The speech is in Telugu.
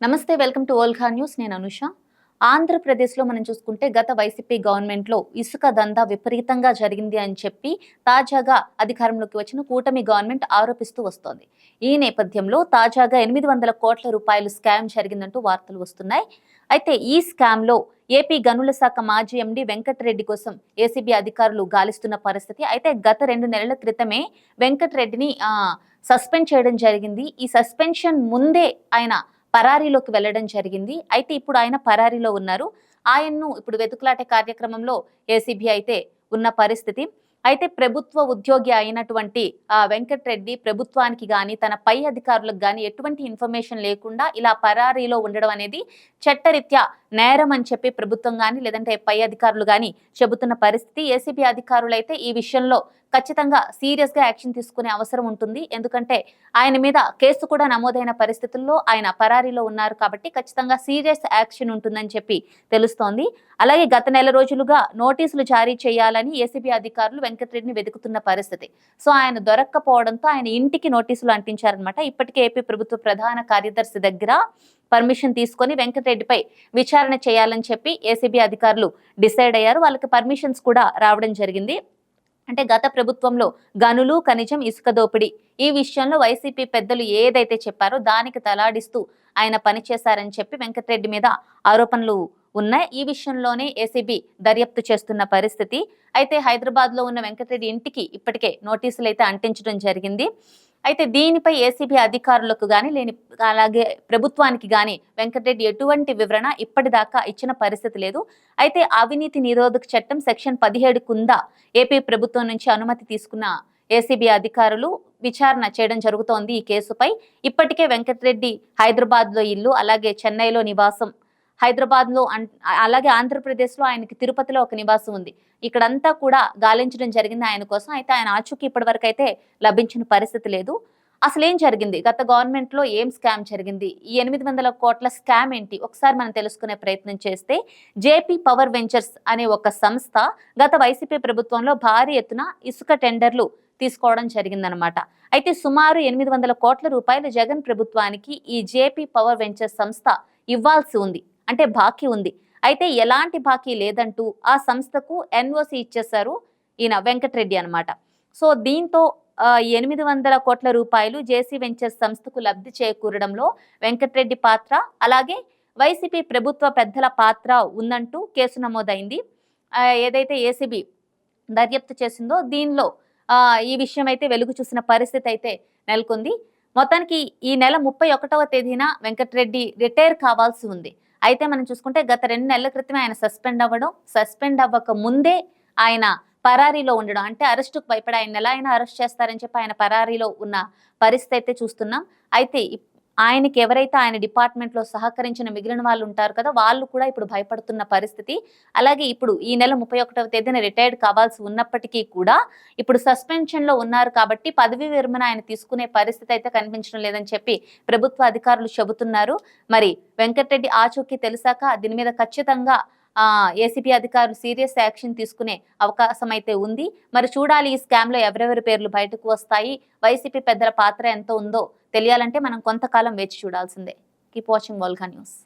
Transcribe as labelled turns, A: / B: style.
A: నమస్తే వెల్కమ్ టు ఓల్ఖా న్యూస్. నేను అనుష. ఆంధ్రప్రదేశ్లో మనం చూసుకుంటే గత వైసీపీ గవర్నమెంట్లో ఇసుక దందా విపరీతంగా జరిగింది అని చెప్పి తాజాగా అధికారంలోకి వచ్చిన కూటమి గవర్నమెంట్ ఆరోపిస్తూ వస్తోంది. ఈ నేపథ్యంలో తాజాగా ఎనిమిది వందల కోట్ల రూపాయలు స్కామ్ జరిగిందంటూ వార్తలు వస్తున్నాయి. అయితే ఈ స్కామ్లో ఏపీ గనుల శాఖ మాజీ ఎండీ వెంకటరెడ్డి కోసం ఏసీబీ అధికారులు గాలిస్తున్న పరిస్థితి. అయితే గత రెండు నెలల క్రితమే వెంకటరెడ్డిని సస్పెండ్ చేయడం జరిగింది. ఈ సస్పెన్షన్ ముందే ఆయన పరారీలోకి వెళ్ళడం జరిగింది. అయితే ఇప్పుడు ఆయన పరారీలో ఉన్నారు. ఆయన్ను ఇప్పుడు వెతుకులాట కార్యక్రమంలో ఏసీబీ అయితే ఉన్న పరిస్థితి. అయితే ప్రభుత్వ ఉద్యోగి అయినటువంటి ఆ వెంకటరెడ్డి ప్రభుత్వానికి కానీ తన పై అధికారులకు కానీ ఎటువంటి ఇన్ఫర్మేషన్ లేకుండా ఇలా పరారీలో ఉండడం అనేది చట్టరీత్యా నేరం అని చెప్పి ప్రభుత్వం కానీ లేదంటే పై అధికారులు కానీ చెబుతున్న పరిస్థితి. ఏసీబీ అధికారులు అయితే ఈ విషయంలో ఖచ్చితంగా సీరియస్గా యాక్షన్ తీసుకునే అవసరం ఉంటుంది. ఎందుకంటే ఆయన మీద కేసు కూడా నమోదైన పరిస్థితుల్లో ఆయన పరారీలో ఉన్నారు కాబట్టి ఖచ్చితంగా సీరియస్ యాక్షన్ ఉంటుందని చెప్పి తెలుస్తోంది. అలాగే గత నెల రోజులుగా నోటీసులు జారీ చేయాలని ఏసీబీ అధికారులు వెంకటరెడ్డిని వెతుకుతున్న పరిస్థితి. సో ఆయన దొరక్కపోవడంతో ఆయన ఇంటికి నోటీసులు అంటించారనమాట ఇప్పటికే ఏపీ ప్రభుత్వ ప్రధాన కార్యదర్శి దగ్గర పర్మిషన్ తీసుకొని వెంకటరెడ్డిపై విచారణ చేయాలని చెప్పి ఏసీబీ అధికారులు డిసైడ్ అయ్యారు. వాళ్ళకి పర్మిషన్స్ కూడా రావడం జరిగింది. అంటే గత ప్రభుత్వంలో గనులు ఖనిజం ఇసుక దోపిడీ ఈ విషయంలో వైసీపీ పెద్దలు ఏదైతే చెప్పారో దానికి తలాడిస్తూ ఆయన పనిచేశారని చెప్పి వెంకటరెడ్డి మీద ఆరోపణలు ఉన్నాయి. ఈ విషయంలోనే ఏసీబీ దర్యాప్తు చేస్తున్న పరిస్థితి. అయితే హైదరాబాద్లో ఉన్న వెంకటరెడ్డి ఇంటికి ఇప్పటికే నోటీసులు అయితే అంటించడం జరిగింది. అయితే దీనిపై ఏసీబీ అధికారులకు కానీ లేని అలాగే ప్రభుత్వానికి కానీ వెంకటరెడ్డి ఎటువంటి వివరణ ఇప్పటిదాకా ఇచ్చిన పరిస్థితి లేదు. అయితే అవినీతి నిరోధక చట్టం సెక్షన్ పదిహేడు కింద ఏపీ ప్రభుత్వం నుంచి అనుమతి తీసుకున్న ఏసీబీ అధికారులు విచారణ చేయడం జరుగుతోంది ఈ కేసుపై. ఇప్పటికే వెంకటరెడ్డి హైదరాబాద్లో ఇల్లు అలాగే చెన్నైలో నివాసం హైదరాబాద్లో అలాగే ఆంధ్రప్రదేశ్లో ఆయనకి తిరుపతిలో ఒక నివాసం ఉంది. ఇక్కడంతా కూడా గాలించడం జరిగింది ఆయన కోసం. అయితే ఆయన ఆచూకీ ఇప్పటి వరకు అయితే లభించిన పరిస్థితి లేదు. అసలు ఏం జరిగింది? గత గవర్నమెంట్లో ఏం స్కామ్ జరిగింది? ఈ ఎనిమిది వందల కోట్ల స్కామ్ ఏంటి? ఒకసారి మనం తెలుసుకునే ప్రయత్నం చేస్తే జేపీ పవర్ వెంచర్స్ అనే ఒక సంస్థ గత వైసీపీ ప్రభుత్వంలో భారీ ఎత్తున ఇసుక టెండర్లు తీసుకోవడం జరిగిందనమాట. అయితే సుమారు ఎనిమిది వందల కోట్ల రూపాయలు జగన్ ప్రభుత్వానికి ఈ జేపీ పవర్ వెంచర్స్ సంస్థ ఇవ్వాల్సి ఉంది. అంటే బాకీ ఉంది. అయితే ఎలాంటి బాకీ లేదంటూ ఆ సంస్థకు ఎన్ఓసి ఇచ్చేశారు ఈయన వెంకటరెడ్డి అనమాట సో దీంతో ఎనిమిది వందల కోట్ల రూపాయలు జేసీ వెంచర్స్ సంస్థకు లబ్ధి చేకూరడంలో వెంకటరెడ్డి పాత్ర అలాగే వైసీపీ ప్రభుత్వ పెద్దల పాత్ర ఉందంటూ కేసు నమోదైంది. ఏదైతే ఏసీబీ దర్యాప్తు చేసిందో దీనిలో ఈ విషయం అయితే వెలుగు చూసిన పరిస్థితి అయితే నెలకొంది. మొత్తానికి ఈ నెల ముప్పై ఒకటవ తేదీన వెంకటరెడ్డి రిటైర్ కావాల్సి ఉంది. అయితే మనం చూసుకుంటే గత రెండు నెలల క్రితమే ఆయన సస్పెండ్ అవ్వడం సస్పెండ్ అవ్వక ముందే ఆయన పరారీలో ఉండడం. అంటే అరెస్టుకు భయపడి ఆయన ఎలా అయినా అరెస్ట్ చేస్తారని చెప్పి ఆయన పరారీలో ఉన్న పరిస్థితి అయితే చూస్తున్నాం. అయితే ఆయనకి ఎవరైతే ఆయన డిపార్ట్మెంట్లో సహకరించిన మిగిలిన వాళ్ళు ఉంటారు కదా వాళ్ళు కూడా ఇప్పుడు భయపడుతున్న పరిస్థితి. అలాగే ఇప్పుడు ఈ నెల ముప్పై ఒకటవ తేదీన రిటైర్డ్ కావాల్సి ఉన్నప్పటికీ కూడా ఇప్పుడు సస్పెన్షన్లో ఉన్నారు కాబట్టి పదవి విరమణ ఆయన తీసుకునే పరిస్థితి అయితే కనిపించడం లేదని చెప్పి ప్రభుత్వ అధికారులు చెబుతున్నారు. మరి వెంకటరెడ్డి ఆచూకీ తెలిసాక దీని మీద ఖచ్చితంగా ఏసీపీ అధికారులు సీరియస్ యాక్షన్ తీసుకునే అవకాశం అయితే ఉంది. మరి చూడాలి ఈ స్కామ్లో ఎవరెవరి పేర్లు బయటకు వస్తాయి వైసీపీ పెద్దల పాత్ర ఎంత ఉందో తెలియాలంటే మనం కొంతకాలం వేచి చూడాల్సిందే. Keep watching వల్గా news